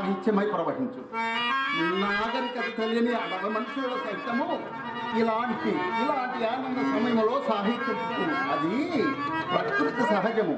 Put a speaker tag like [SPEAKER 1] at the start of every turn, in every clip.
[SPEAKER 1] సాహిత్యమై ప్రవహించు. నాగరికత తెలియని అడవ మనుషుల సైతము ఇలాంటి ఇలాంటి ఆనంద సమయంలో సాహిత్యం అది ప్రకృతి సహజము.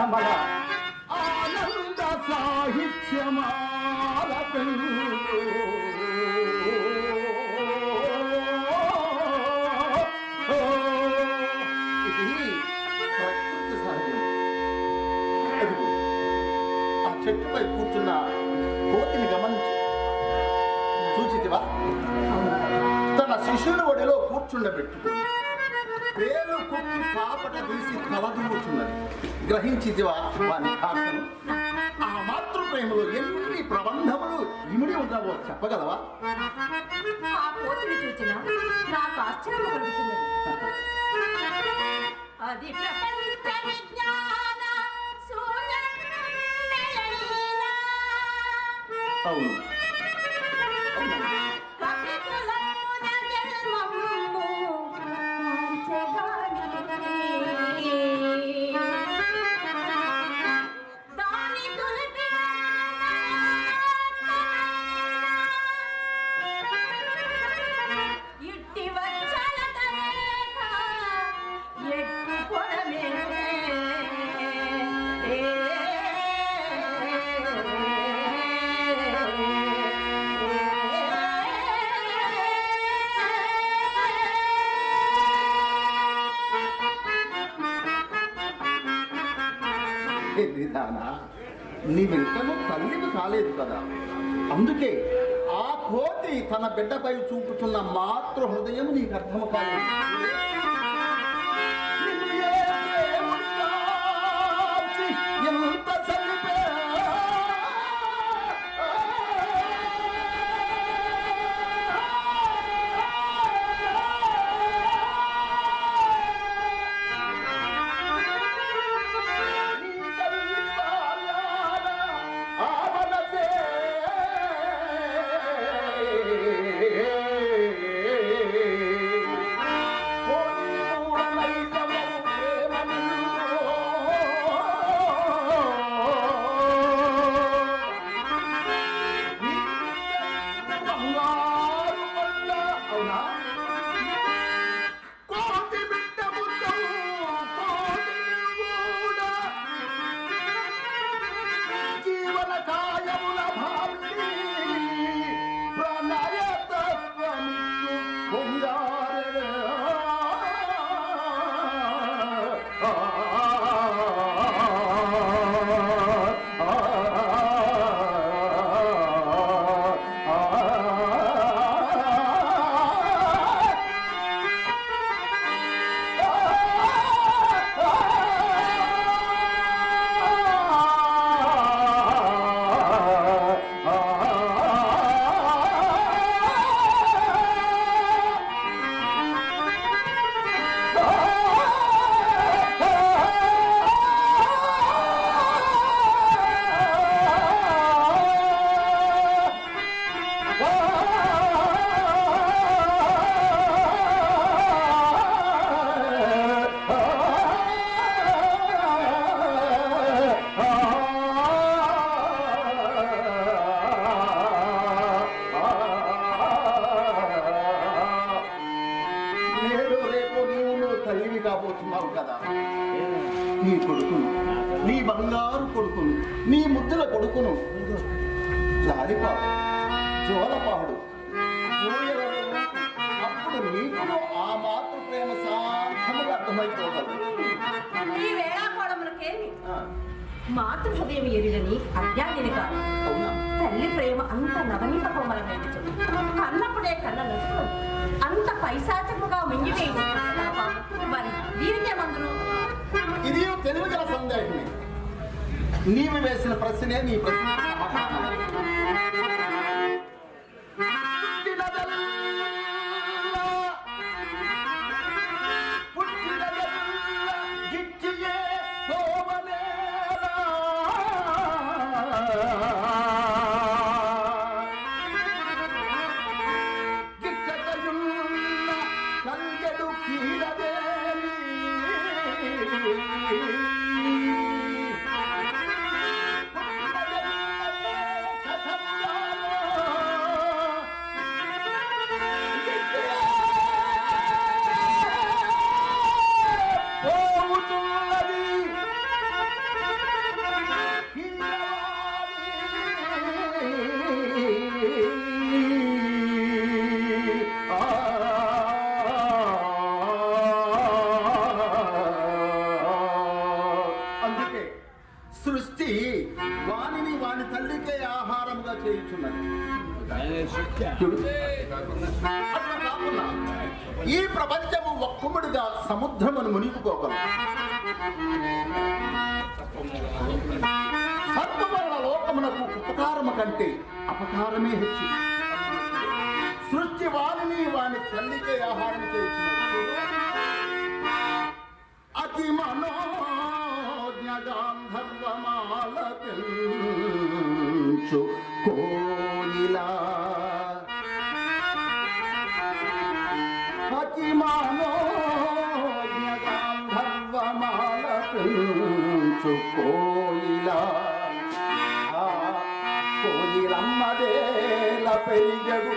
[SPEAKER 1] అమల ఆనంద సాహిత్యమాలకు ఇది ప్రకృతి సహజం అదిగో ఆ చెట్టుపై కూర్చున్న కోతిని గమనించు చూచితివా? తన శిష్యుని ఒడిలో కూర్చుండబెట్టు పేరు కుక్కి పాపట తీసి తలదూచున్నది గ్రహించితివా వాని భాషను ఆ ఎన్ని ప్రబంధములు ఇమిడి ఉండవో చెప్పగలవా?
[SPEAKER 2] ఆ కోతిని చూచిన నాకు ఆశ్చర్యం కలుగుతున్నది అది ప్రపంచ విజ్ఞాన
[SPEAKER 1] అవును. అందుకే ఆ కోతి తన బిడ్డపై చూపుతున్న మాతృ హృదయం నీకు అర్థం కాదు తల్లివి కాబోతున్నావు కదా? నీ కొడుకును. నీ బంగారు కొడుకును. నీ ముద్దుల కొడుకును. జారిపాడు. జోలపాడు. అప్పుడు నీకు ఆ మాతృ ప్రేమ అర్థమైపోగలదు.
[SPEAKER 2] వేళాకోళములకేమి?
[SPEAKER 1] ఆ,
[SPEAKER 2] మాతృ హృదయం ఎరిడని అజ్ఞానిని కాదు. తల్లి ప్రేమ అంత నవనీత కోమలమైనది కన్నప్పుడే కన్న అంత పైశాచముగా మింగివేయి మరి దీనికేమందరు
[SPEAKER 1] ఇది తెలుగు గల సందేహమే నీవు వేసిన ప్రశ్నే నీ ప్రశ్న. సృష్టి వాణిని వాని తల్లికే ఆహారంగా చేయుచున్నది. ఈ ప్రపంచము ఒక్కముడిగా సముద్రమును మునిగిపోగలదు. సర్వవర్ణ లోకమునకు ఉపకారము కంటే అపకారమే హెచ్చు. సృష్టి వాణిని వాని తల్లికే ఆహారం చేయుచున్నది. అతి గాంధర్వమాల పెంచు కోయిలా అతి మనోజ్ఞగాంధర్వమాల పెంచు కోయిలా కోయిలమ్మదేల పెరిగడు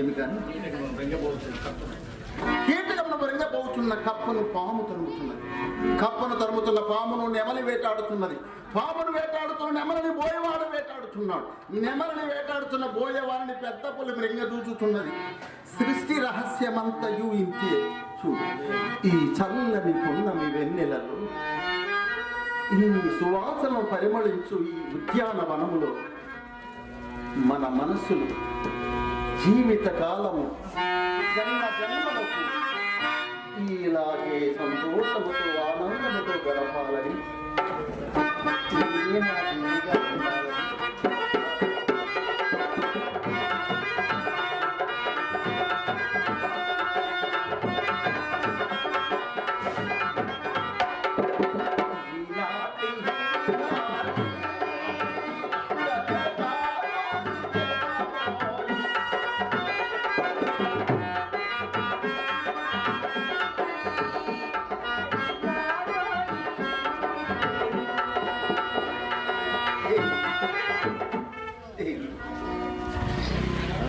[SPEAKER 1] ఏమి కానీ కీటకమును బృంగపోతున్న కప్పను పాము తరుముతున్నది. కప్పను తరుముతున్న పామును నెమలి వేటాడుతున్నది. పామును వేటాడుతున్న నెమలిని బోయవాడు వేటాడుతున్నాడు. నెమలిని వేటాడుతున్న బోయవాడిని పెద్ద పులి మృంగదూచుతున్నది సృష్టి రహస్యమంతయు ఇంతే చూడు. ఈ చల్లని పొన్నమి వెన్నెలలో ఈ సువాసన పరిమళించు ఈ ఉద్యానవనములో మన మనస్సులు జీవిత కాలము జన్మ జన్మలకు ఇలాగే సంతోషముతో ఆనందముతో గడపాలని.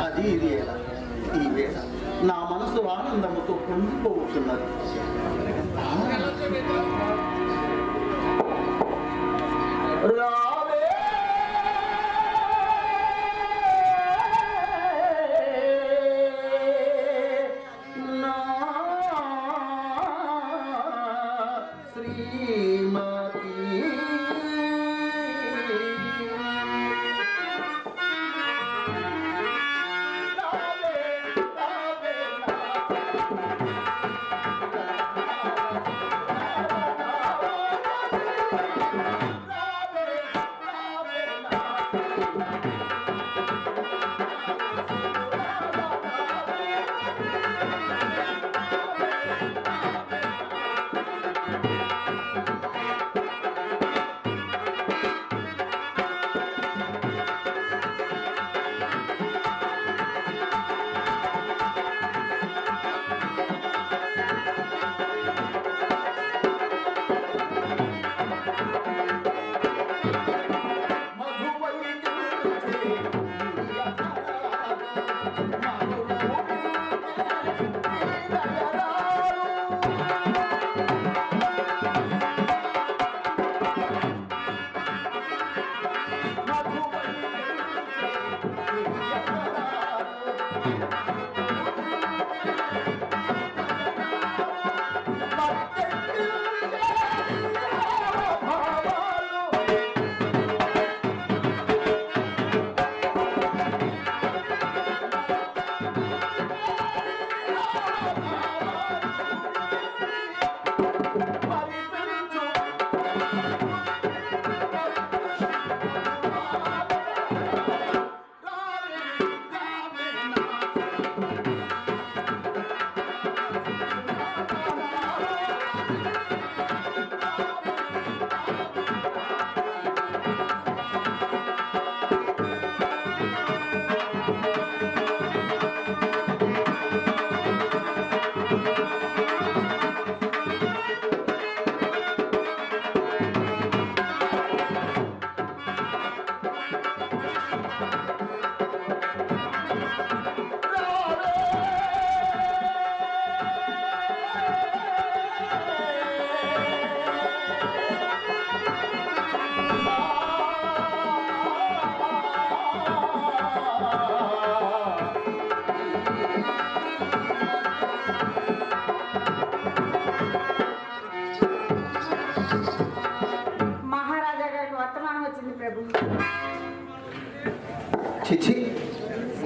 [SPEAKER 1] అది ఇది ఎలా ఈ వేళ నా మనసు ఆనందముతో పొంగిపోతున్నది రావే प्रेमा की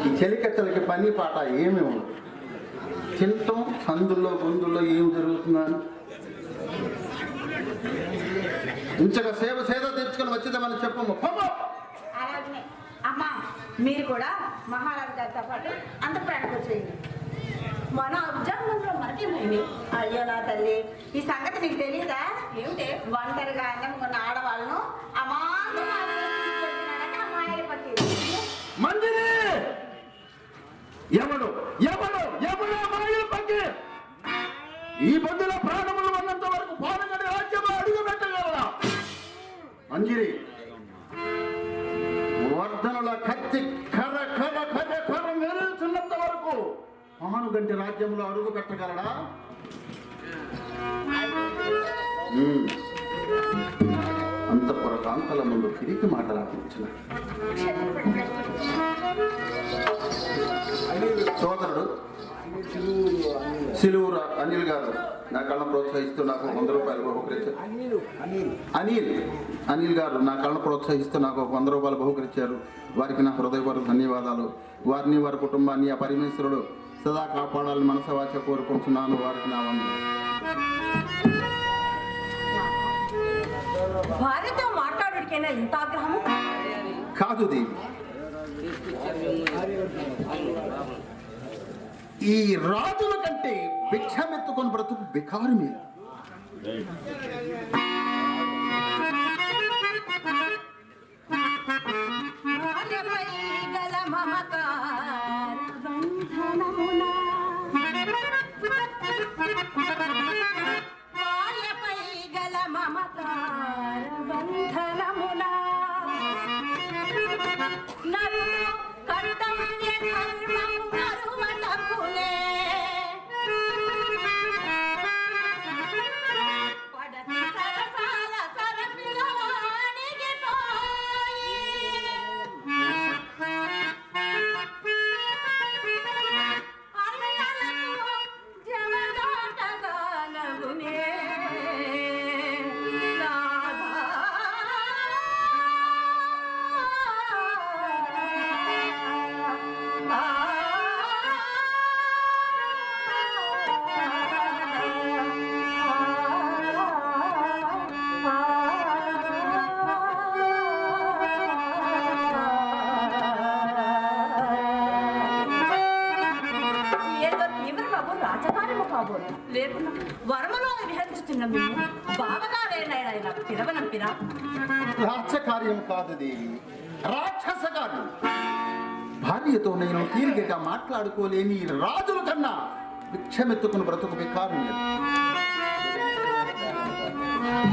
[SPEAKER 1] ఈ చెలికత్తలకి పని పాట ఏమి ఉండదు. తింటాం సందుల్లో గొంతుల్లో ఏం జరుగుతుందని. ఇంచక సేవ సేద తెచ్చుకొని వచ్చిద్దామని చెప్పము
[SPEAKER 2] అలాగే అమ్మా మీరు కూడా మహారాజు గారితో పాటు అంత ప్రాణకు చేయండి మన అబ్జర్వంలో మనకేమైంది అయ్యో నా తల్లి ఈ సంగతి నీకు తెలియదా ఏమిటి? ఒంటరిగా అన్నం కొన్న ఆడవాళ్ళను అమాంతంగా
[SPEAKER 1] ఎవడు? ఎవడు? ఎవడు మాయ పట్టి ఈ బొద్దులో ప్రాణములు ఉన్నంత వరకు పోనగడి రాజ్యం అడుగు పెట్టగలరా మంజిరి వర్ధనుల కత్తి కర కర కర కర మెరుగుతున్నంత వరకు పానుగంటి రాజ్యంలో అడుగు పెట్టగలడా ప్రాంతాల ముందు తిరిగి మాటలాడించిన సోదరుడు సిలువురా అనిల్ గారు నా కళ్ళను ప్రోత్సహిస్తూ నాకు వంద రూపాయలు బహుకరించారు అనిల్ అనిల్ గారు నా కళ్ళను ప్రోత్సహిస్తూ నాకు వంద రూపాయలు బహుకరించారు. వారికి నా హృదయపూర్వక ధన్యవాదాలు. వారిని వారి కుటుంబాన్ని ఆ పరమేశ్వరుడు సదా కాపాడాలని మనసవాచ కోరుకుంటున్నాను. వారికి నా వంద
[SPEAKER 2] భార్యతో మాట్లాడుడికైనా ఇంత ఆగ్రహము
[SPEAKER 1] కాదు దేవి ఈ రాజుల కంటే భిక్షమెత్తుకొని బ్రతుకు బికారమే
[SPEAKER 2] భార్యపై గల మమకార బంధనమున. భార్యపై మమతార మమకార బంధనమున. నన్ను కర్తవ్య కాబోలు లేకున్నా వరమలో విహరించుతున్న మేము బావగారేనైనా ఇలా పిలవనంపిరా
[SPEAKER 1] రాజ్యకార్యం కాదు దేవి రాక్షస కార్యం భార్యతో నేను తీరికగా మాట్లాడుకోలేని రాజుల కన్నా భిక్షమెత్తుకుని బ్రతుకు లేదు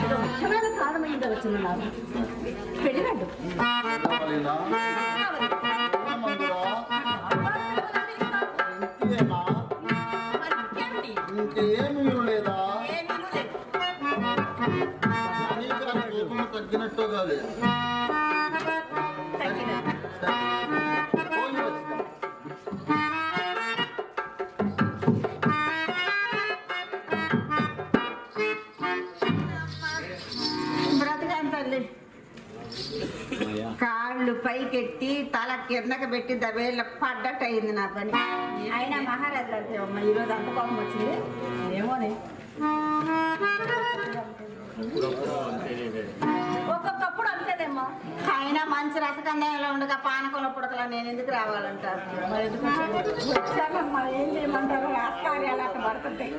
[SPEAKER 2] ఏదో ముఖ్యమైన కారణమైంది నాకు
[SPEAKER 1] తగ్గినట్టు కాదు.
[SPEAKER 2] కాళ్ళు పైకెట్టి తల కిందకి పెట్టి దవేళ్ళ పడ్డట్టు అయింది నా పని. అయినా మహారాజు గారికి అమ్మ ఈరోజు అంత కోపం వచ్చింది? ఏమోనే. ఒక్కొక్కప్పుడు అంతేనేమో అయినా మంచి రసకందంలో ఉండగా పానకంలో పుడకలా నేను ఎందుకు రావాలంటారు వచ్చానమ్మా? ఏం చేయమంటారు? రాజకార్యాలు అట్లా పడుతుంటాయి